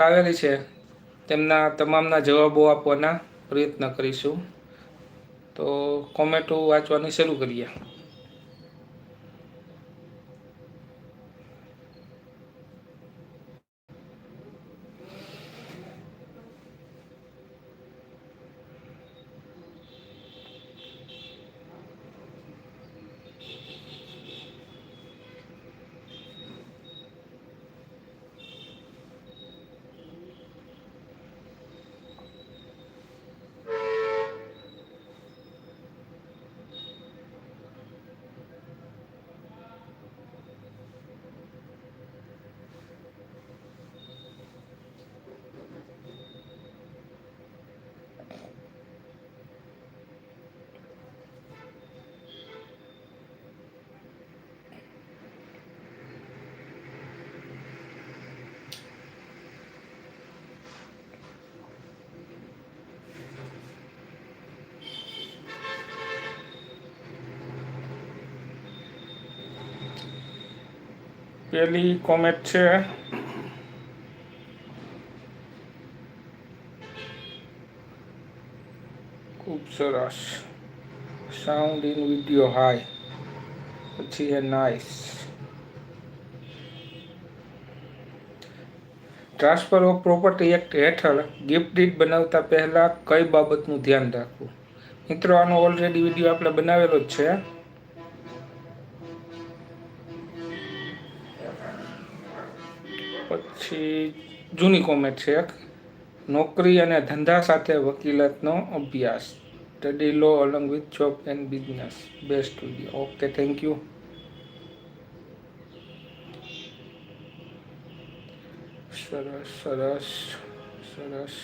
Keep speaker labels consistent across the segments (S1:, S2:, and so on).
S1: આવેલી છે. તેમના તમામના જવાબો આપવાના પ્રયત્ન કરીશું. તો કોમેન્ટો વાંચવાની શરૂ કરીએ. પેલી કોમેન્ટ છે. ખૂબ સરસ. સાઉન્ડ ઇન વીડિયો હાય પછી a nice transfer of property act હેઠળ ગિફ્ટ ડીડ બનાવતા પહેલા કઈ બાબતનું ધ્યાન રાખવું? મિત્રો, આનો ઓલરેડી વીડિયો આપણે બનાવેલો જ છે. પછી જૂની કોમેન્ટ છે એક. નોકરી અને ધંધા સાથે વકીલાતનો અભ્યાસ. Study law along with job and business best video okay thank you સરસ સરસ સરસ.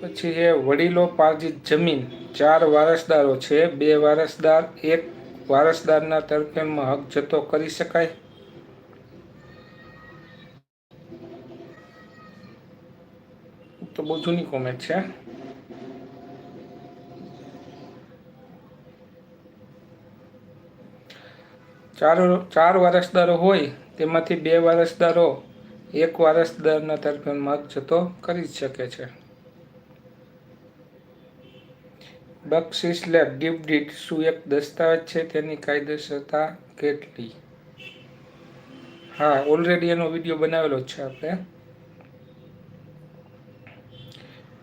S1: પછી છે વડીલો પાર્જિત જમીન. ચાર વારસદારો છે. બે વારસદાર, એક વારસદારના તરફેણમાં હક જતો કરી શકાય. તો બહુ જૂની કોમેન્ટ છે ચાર ચાર વારસદારો હોય, તેમાંથી બે વારસદારો એક વારસદારના તરફેણમાં મત જતો કરી શકે છે. બક્ષિસ લેબ ડીપડીટ શું એક દસ્તાવેજ છે તેની કાયદેસરતા કેટલી? હા, ઓલરેડી એનો વીડિયો બનાવેલો છે આપણે.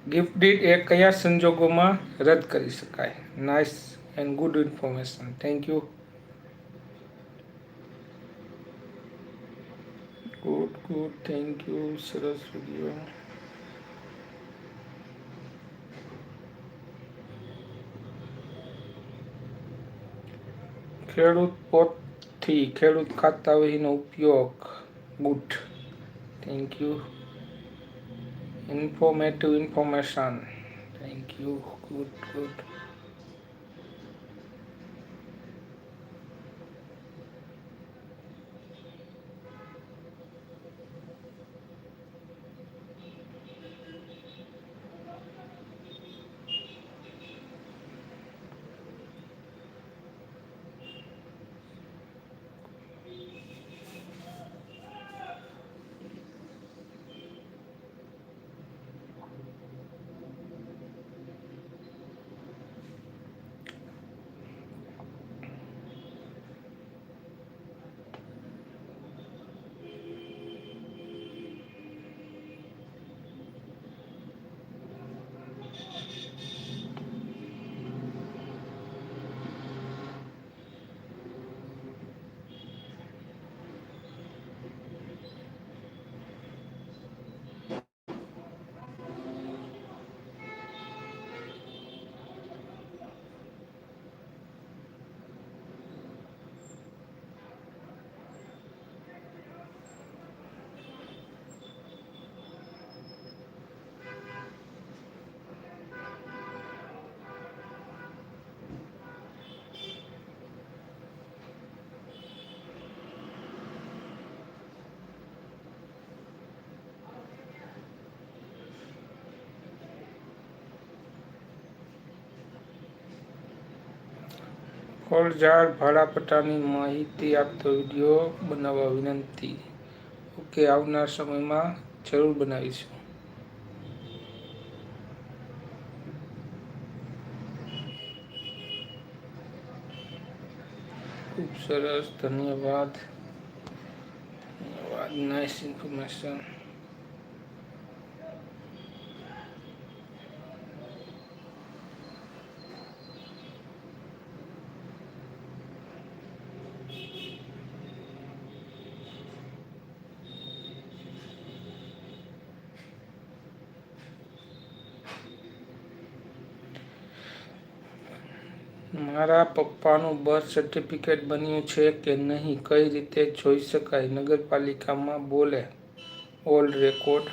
S1: ગિફ્ટ ડીડ એ કયા સંજોગોમાં રદ કરી શકાય? Nice and good information thank you good good thank you સરસ વીડિયો ખેડૂત પોતથી ખેડૂત ખાતા વહીનો ઉપયોગ good thank you informative information thank you good good ફળઝાડ ભાડાપટ્ટાની માહિતી આપતો વીડિયો બનાવવા વિનંતી. ઓકે, આવનાર સમયમાં જરૂર બનાવીશું. ખૂબ સરસ, ધન્યવાદ. ધન્યવાદ નાઇસ ઇન્ફોર્મેશન મારા પપ્પાનું બર્થ સર્ટિફિકેટ બન્યું છે કે નહીં કઈ રીતે જોઈ શકાય? નગરપાલિકામાં બોલે ઓલ્ડ રેકોર્ડ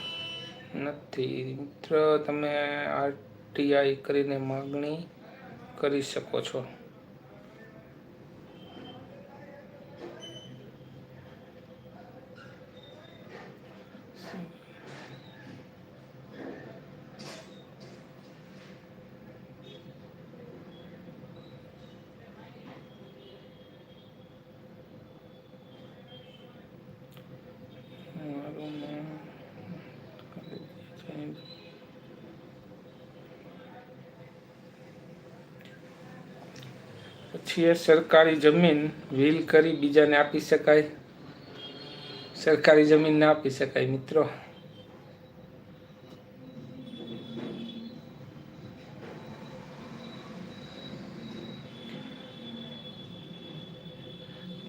S1: નથી. મિત્ર, તમે આરટીઆઈ કરીને માગણી કરી શકો છો મારું નામ એ સરકારી જમીન વ્હીલ કરી બીજાને આપી શકાય. સરકારી જમીન ના આપી શકાય, મિત્રો.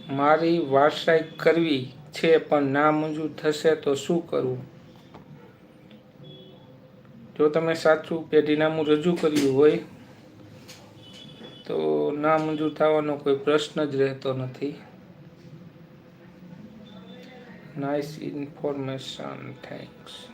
S1: મારી વારસાઈ કરવી છે, પણ ના મંજૂર થશે તો શું કરવું જો તમે સાચું પેઢીનામું રજૂ કર્યું હોય ના મંજૂર થવાનો કોઈ પ્રશ્ન જ રહેતો નથી. Nice information thanks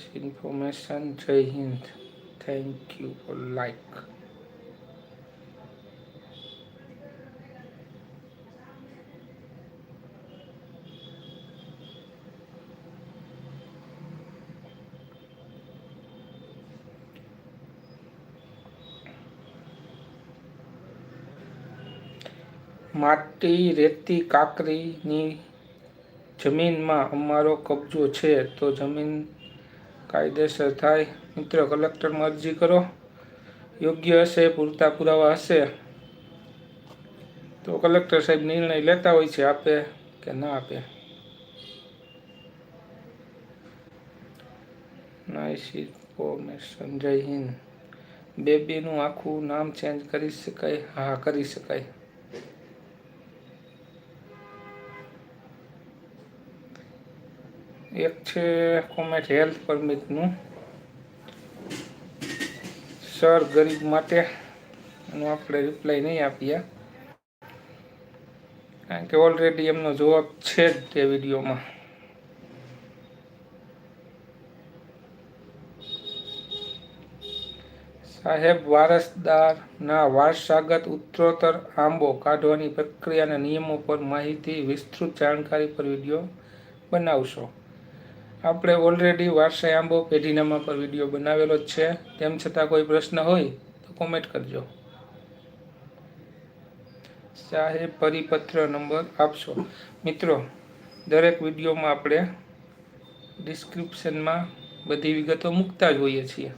S1: nice information jai hind thank you for like માટી રેતી કાકરીની જમીનમાં અમારો કબજો છે તો જમીન કાયદેસર થાય. મિત્રો, કલેક્ટરમાં અરજી કરો. યોગ્ય હશે, પૂરતા પુરાવા હશે. તો કલેક્ટર સાહેબ નિર્ણય લેતા હોય છે, આપે કે ના આપે? નાઇસ ઇન્ફોર્મેશન જય હિન્દ. બેબીનું આખું નામ ચેન્જ કરી શકાય? હા, કરી શકાય. એક છે કોમેટ હેલ્થ પરમિટનું. સર ગરીબ માટે એનો આપણે રિપ્લાય નહીં આપીએ. કારણ કે ઓલરેડી એમનો જવાબ છે જ તે વિડીયોમાં. સાહેબ, વારસદારના વારસાગત ઉત્તરોત્તર આંબો કાઢવાની પ્રક્રિયાના નિયમો પર માહિતી વિસ્તૃત જાણકારી પર વીડિયો બનાવશો. આપણે ઓલરેડી વારસાઈ આંબો પેઢીનામા પર વીડિયો બનાવેલો જ છે. તેમ છતાં કોઈ પ્રશ્ન હોય તો કોમેન્ટ કરજો. સાહેબ પરિપત્ર નંબર આપશો. મિત્રો, દરેક વિડીયોમાં આપણે ડિસ્ક્રિપ્શનમાં બધી વિગતો મૂકતા જ હોઈએ છીએ.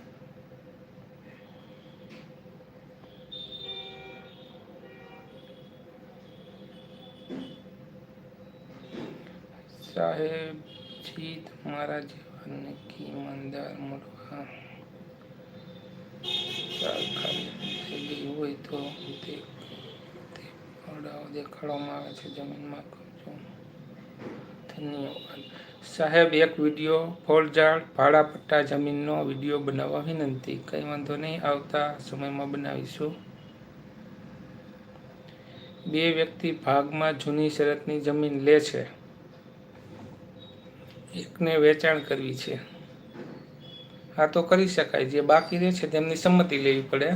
S1: સાહેબજી તમારા જીવનને ઈમાનદાર મળવા થઈ ગઈ હોય તો તે તે દેખાડવામાં આવે છે જમીનમાં કરજો ધન્યવાદ. સાહેબ, એક વીડિયો ફોલજાળ ભાડા પટ્ટા જમીનનો વીડિયો બનાવવા વિનંતી. કંઈ વાંધો નહીં, આવતા સમયમાં બનાવીશું. બે વ્યક્તિ ભાગમાં જૂની શરતની જમીન લે છે. એકને વેચાણ કરવી છે. હા, તો કરી શકાય. જે બાકી રહે છે તેમની સંમતિ લેવી પડે.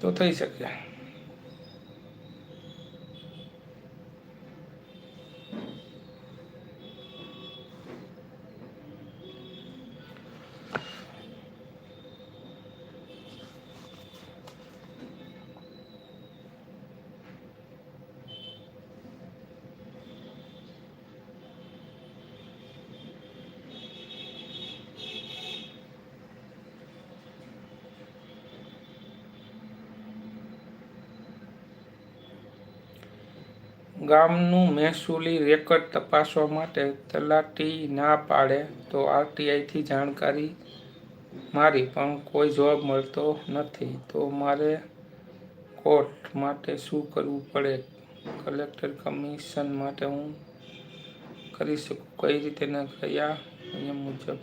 S1: તો થઈ શકે. ગામનું મહેસૂલી રેકર્ડ તપાસવા માટે તલાટી ના પાડે તો આરટીઆઈથી જાણકારી મારી, પણ કોઈ જવાબ મળતો નથી. તો મારે કોર્ટ માટે શું કરવું પડે? કલેક્ટર કમિશન માટે હું કરી શકું? કઈ રીતે ને કયા નિયમ મુજબ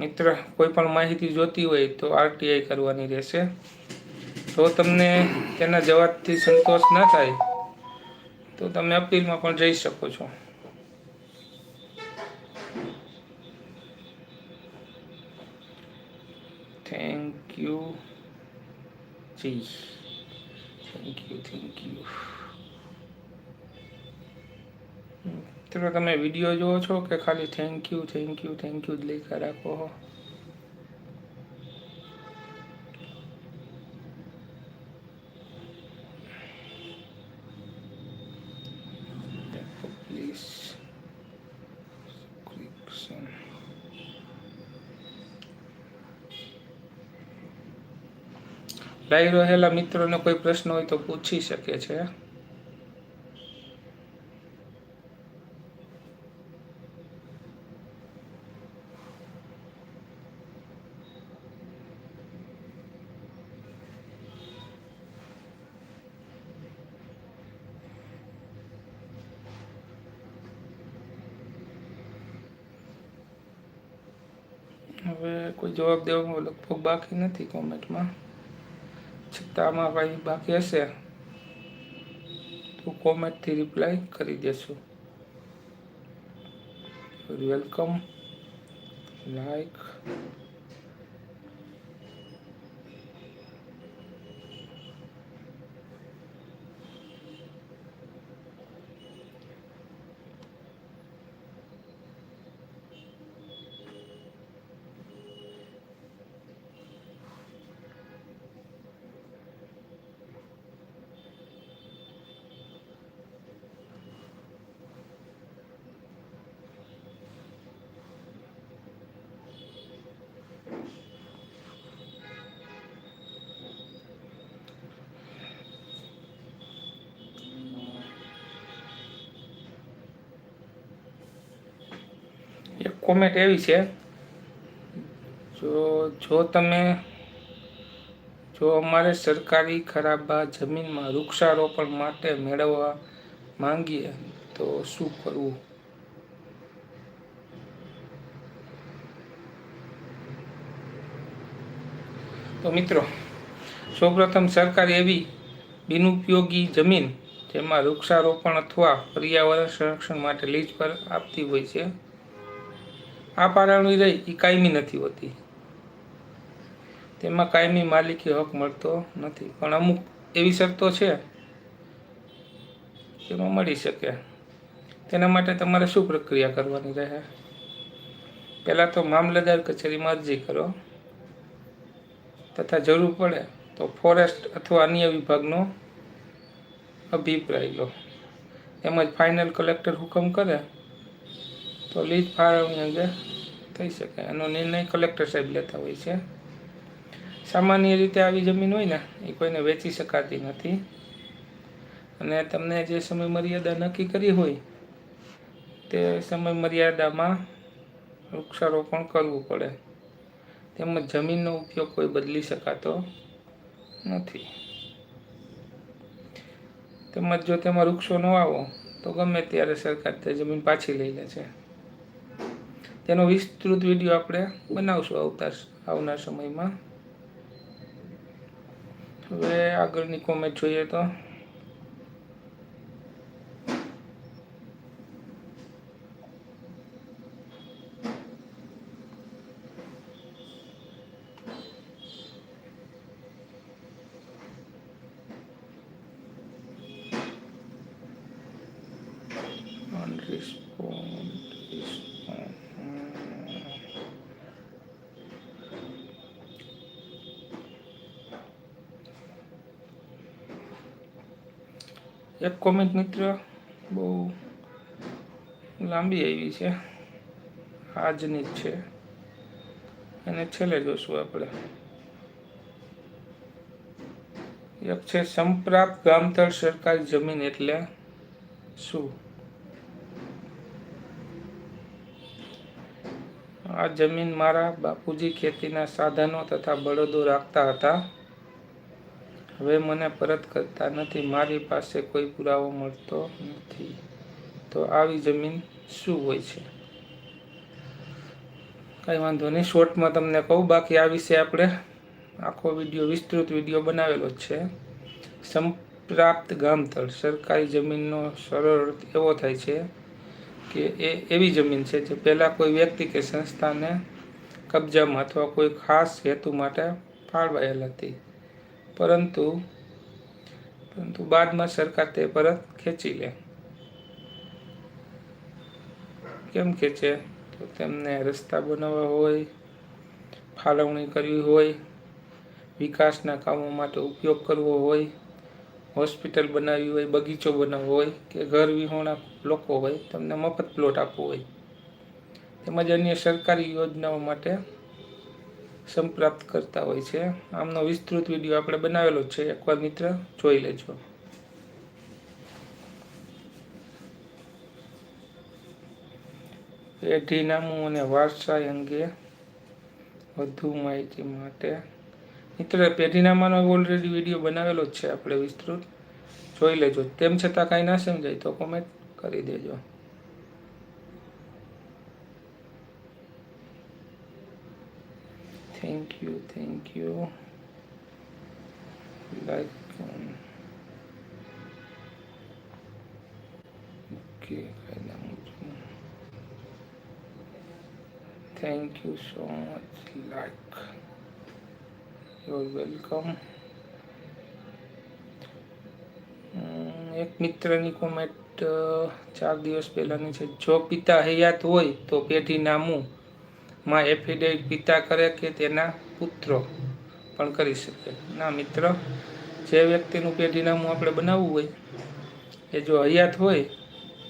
S1: મિત્ર, કોઈ પણ માહિતી જોતી હોય તો આરટીઆઈ કરવાની રહેશે. જો તમને તેના જવાબથી સંતોષ ન થાય, તો તમે અપીલમાં પણ જઈ શકો છો. Thank you ji. Thank you thank you તમે વીડિયો જોવો છો કે ખાલી thank you thank you thank you જ લખ્યા રાખો? લાઈવ રહેલા મિત્રોને કોઈ પ્રશ્ન હોય તો પૂછી શકે છે. હવે કોઈ જવાબ દેવામાં લગભગ બાકી નથી કોમેન્ટમાં. છતાં આમાં કંઈ બાકી હશે? તો કોમેન્ટથી રિપ્લાય કરી દેશું વેલકમ લાઈક એક કોમેન્ટ એવી છે. જો જો તમે, જો અમારે સરકારી ખરાબા જમીનમાં વૃક્ષારોપણ માટે મેળવવા માંગીએ, તો શું કરવું? તો મિત્રો, સૌપ્રથમ સરકાર એવી બિનઉપયોગી જમીન, જેમાં વૃક્ષારોપણ અથવા પર્યાવરણ સંરક્ષણ માટે લીજ પર આપતી હોય છે. આ પારવણી રહી એ કાયમી નથી હોતી. તેમાં કાયમી માલિકી હક મળતો નથી. પણ અમુક એવી શરતો છે તેમાં મળી શકે. તેના માટે તમારે શું પ્રક્રિયા કરવાની રહે? પહેલાં તો મામલતદાર કચેરીમાં અરજી કરો. તથા જરૂર પડે તો ફોરેસ્ટ અથવા અન્ય વિભાગનો અભિપ્રાય લો. તેમજ ફાઇનલ કલેક્ટર હુકમ કરે તો લીજ ફાળવણી અંગે થઈ શકે. એનો નિર્ણય કલેક્ટર સાહેબ લેતા હોય છે. સામાન્ય રીતે આવી જમીન હોય ને, એ કોઈને વેચી શકાતી નથી. અને તમને જે સમય મર્યાદા નક્કી કરી હોય, તે સમય મર્યાદામાં વૃક્ષારોપણ કરવું પડે. તેમજ જમીનનો ઉપયોગ કોઈ બદલી શકાતો નથી. તેમજ જો તેમાં વૃક્ષો ન આવો, તો ગમે ત્યારે સરકાર તે જમીન પાછી લઈ લે છે. તેનો વિસ્તૃત વીડિયો આપણે બનાવશું આવતા આવનાર સમયમાં. હવે આગળની કોમેન્ટ જોઈએ તો. એક કોમેન્ટ મિત્ર, બહુ લાંબી આવી છે. આજની જ છે. અને છેલ્લે જોશું આપણે. એક છે, સંપ્રાપ્ત ગામતળ સરકારી જમીન એટલે શું? આ જમીન મારા બાપુજી ખેતીના સાધનો તથા બળદો રાખતા હતા. હવે મને પરત કરતા નથી. મારી પાસે કોઈ પુરાવો મળતો નથી. તો આવી જમીન શું હોય છે? કંઈ વાંધો નહીં. શોર્ટમાં તમને કહું. બાકી આ વિશે આપણે આખો વીડિયો, વિસ્તૃત વીડિયો બનાવેલો છે. સંપ્રાપ્ત ગામતળ, સરકારી જમીનનો સરળ અર્થ એવો થાય છે કે એ એવી જમીન છે જે પહેલાં કોઈ વ્યક્તિ કે સંસ્થાને કબજામાં અથવા કોઈ ખાસ હેતુ માટે ફાળવાયેલ હતી. પરંતુ પરંતુ બાદમાં સરકાર તે પરત ખેંચી લે. કેમ ખેંચે? તો તેમને રસ્તા બનાવવા હોય, ફાળવણી કરવી હોય, વિકાસના કામો માટે ઉપયોગ કરવો હોય, હોસ્પિટલ બનાવવી હોય, બગીચો બનાવવો હોય, કે ઘર વિહોણા લોકો હોય, તમને મફત પ્લોટ આપવો હોય. તેમજ અન્ય સરકારી યોજનાઓ માટે સંપ્રાપ્ત કરતા હોય છે. આમનો વિસ્તૃત વીડિયો આપણે બનાવેલો છે. એકવાર મિત્ર, જોઈ લેજો. પેઢીનામું અને વારસાઈ અંગે વધુ માહિતી માટે. મિત્ર, પેઢીનામાનો ઓલરેડી વીડિયો બનાવેલો જ છે. આપણે વિસ્તૃત જોઈ લેજો. તેમ છતાં કાંઈ ના સમજાય તો કોમેન્ટ કરી દેજો. Thank you thank you um, okay thank you so much like you're welcome એક મિત્રની કોમેન્ટ ચાર દિવસ પહેલાંની છે. જો પિતા હયાત હોય તો પેઢી નામું. માં એફિડેવિટ પિતા કરે કે તેના પુત્રો પણ કરી શકે. ના, મિત્ર, જે વ્યક્તિનું પેઢીનામું આપણે બનાવવું હોય, એ જો હયાત હોય,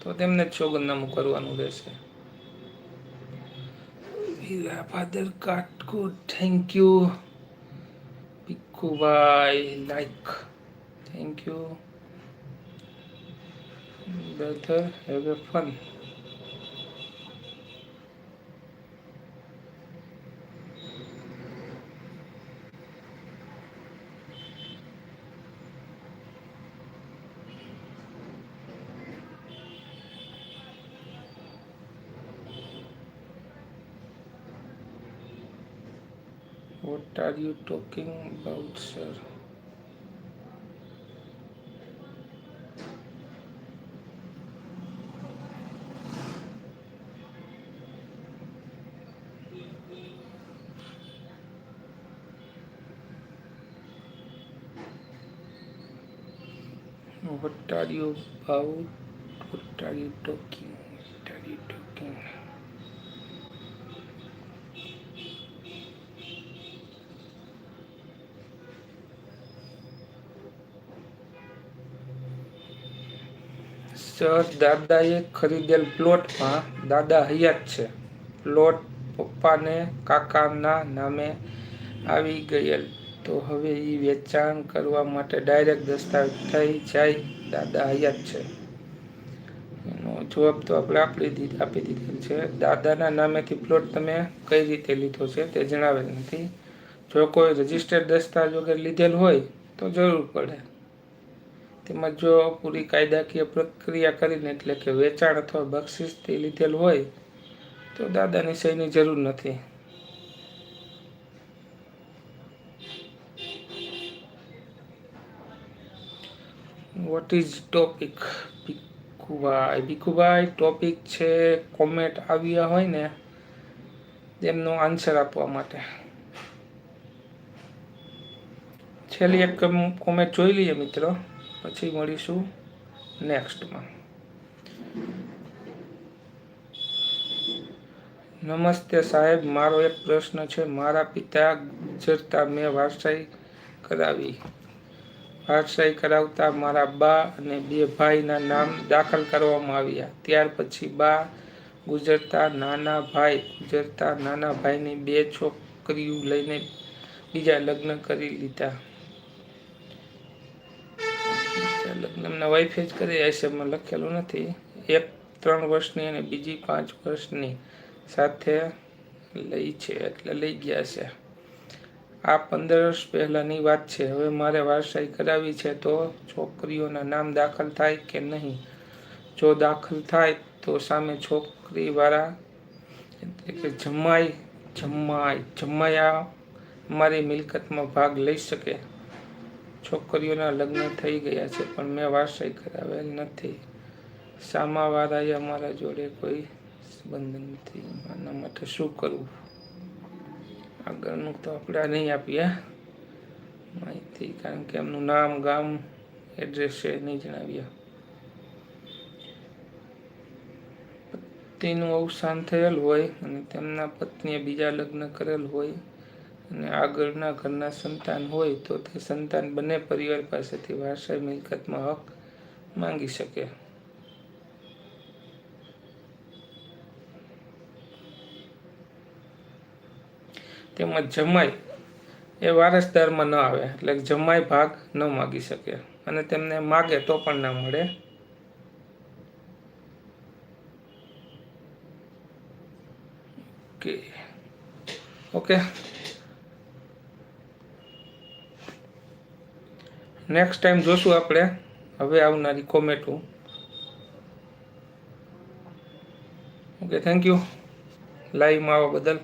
S1: તો તેમને જ સોગંદનામું કરવાનું રહેશે. Father કાટકોટ thank you Bhikhubhai like thank you brother have a fun. You talking about, sir? What are you about? What are you talking? Sir દાદાએ ખરીદેલ પ્લોટમાં દાદા હયાત છે. પ્લોટ પપ્પાને કાકાના નામે આવી ગયેલ. તો હવે એ વેચાણ કરવા માટે ડાયરેક્ટ દસ્તાવેજ થઈ જાય, દાદા હયાત છે. એનો જવાબ તો આપણે આપી દીધી, આપી દીધેલ છે. દાદાના નામેથી પ્લોટ તમે કઈ રીતે લીધો છે તે જણાવેલ નથી. જો કોઈ રજિસ્ટર્ડ દસ્તાવેજ વગર લીધેલ હોય તો જરૂર પડે. તેમાં જો પૂરી કાયદાકીય પ્રક્રિયા કરીને એટલે કે વેચાણ અથવા બક્ષિસથી લીધેલ હોય, તો દાદાની સહીની જરૂર નથી. What is topic Bhikhubhai Bhikhubhai topic છે કોમેન્ટ આવ્યા હોય ને, તેમનો આન્સર આપવા માટે. છેલ્લી એક કોમેન્ટ જોઈ લઈએ મિત્રો. પછી મળીશું નેક્સ્ટમાં. નમસ્તે સાહેબ, મારો એક પ્રશ્ન છે. મારા પિતા ગુજરતા મેં વારસાઈ કરાવી. વારસાઈ કરાવતા મારા બા અને બે ભાઈના નામ દાખલ કરવામાં આવ્યા. ત્યાર પછી બા ગુજરતા નાના ભાઈ ગુજરતા નાના ભાઈની બે છોકરીઓ લઈને બીજા લગ્ન કરી લીધા બીજા લગ્ન એમના વાઈફ જ કરી હશે લખેલું નથી. એક, ત્રણ વર્ષની અને બીજી પાંચ વર્ષની સાથે લઈ છે, એટલે લઈ ગયા છે. આ પંદર વર્ષ પહેલાંની વાત છે. હવે મારે વારસાઈ કરાવી છે તો છોકરીઓના નામ દાખલ થાય કે નહીં? જો દાખલ થાય તો સામે છોકરીવાળા એટલે કે જમાઈ જમાઈ, જમાયા મારી મિલકતમાં ભાગ લઈ શકે. છોકરીઓના લગ્ન થઈ ગયા છે, પણ મેં વારસાઈ કરાવેલ નથી. સામાવાળાએ અમારા જોડે કોઈ સંબંધ નથી. આના માટે શું કરવું? આગળનું તો આપણે નહીં આપીએ. માહિતી, કારણ કે એમનું નામ, ગામ, એડ્રેસ છે નહીં જણાવીએ. પતિનું અવસાન થયેલ હોય અને તેમના પત્નીએ બીજા લગ્ન કરેલ હોય અને આગળના ઘરના સંતાન હોય તો તે સંતાન બંને પરિવાર પાસેથી વારસાઈ મિલકતમાં હક માંગી શકે. તેમજ જમાઈ એ વારસદારમાં ન આવે, એટલે જમાઈ ભાગ ન માગી શકે અને તેમને માગે તો પણ ના મળે. Okay okay. નેક્સ્ટ ટાઈમ જોશું આપણે. હવે આવનારી કોમેટો. ઓકે થેન્ક યુ લાઈવમાં આવવા બદલ.